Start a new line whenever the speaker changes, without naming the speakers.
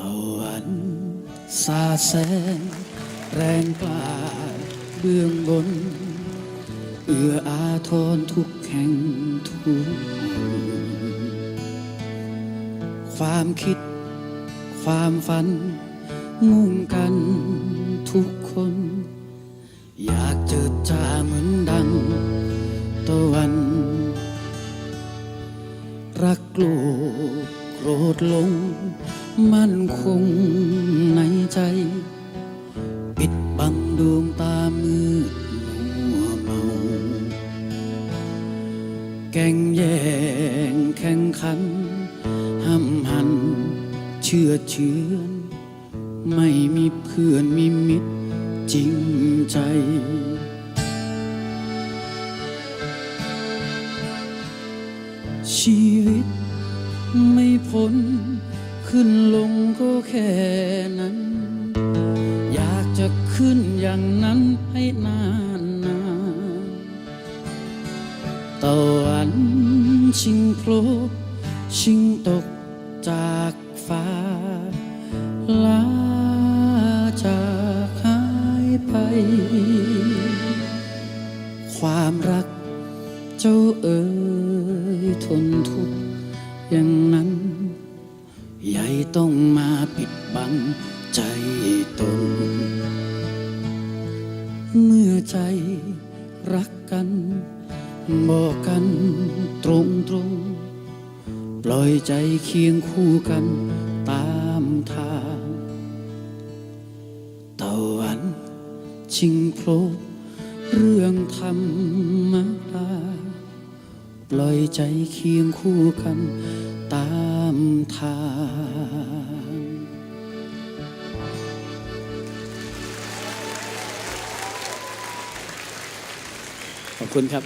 ตะวันสาแสงแรงกล้าเบื้องบน เอื้ออาทรทุกแห่งทุกหนความคิด ความฝัน มุ่งกันทุกคน อยากเจิดจ้าเหมือนดังตะวัน รักโกโกรธลง มั่นคงในใจ ปิดบังดวงตามืดมัวเมา แก่งแย่งแข่งขันห้ำหัน เชื่อเชื่อนไม่มีเพื่อนมีมิตรจริงใจชีวิตไม่พ้น ขึ้นลงก็แค่นั้น อยากจะขึ้นอย่างนั้นให้นานนานตะวันชิงโผล่ชิงตกจากฟ้าลาจากหายไป ความรักเจ้าเอ๋ยทนทุกข์ย่าง ต้องมาปิดบังใจตน เมื่อใจรักกัน บอกกันตรงตรงปล่อยใจเคียงคู่กันตามทางตะวันชิงโพลบเรื่องธรรมดาปล่อยใจเคียงคู่กันตามทาง ขอบคุณครับ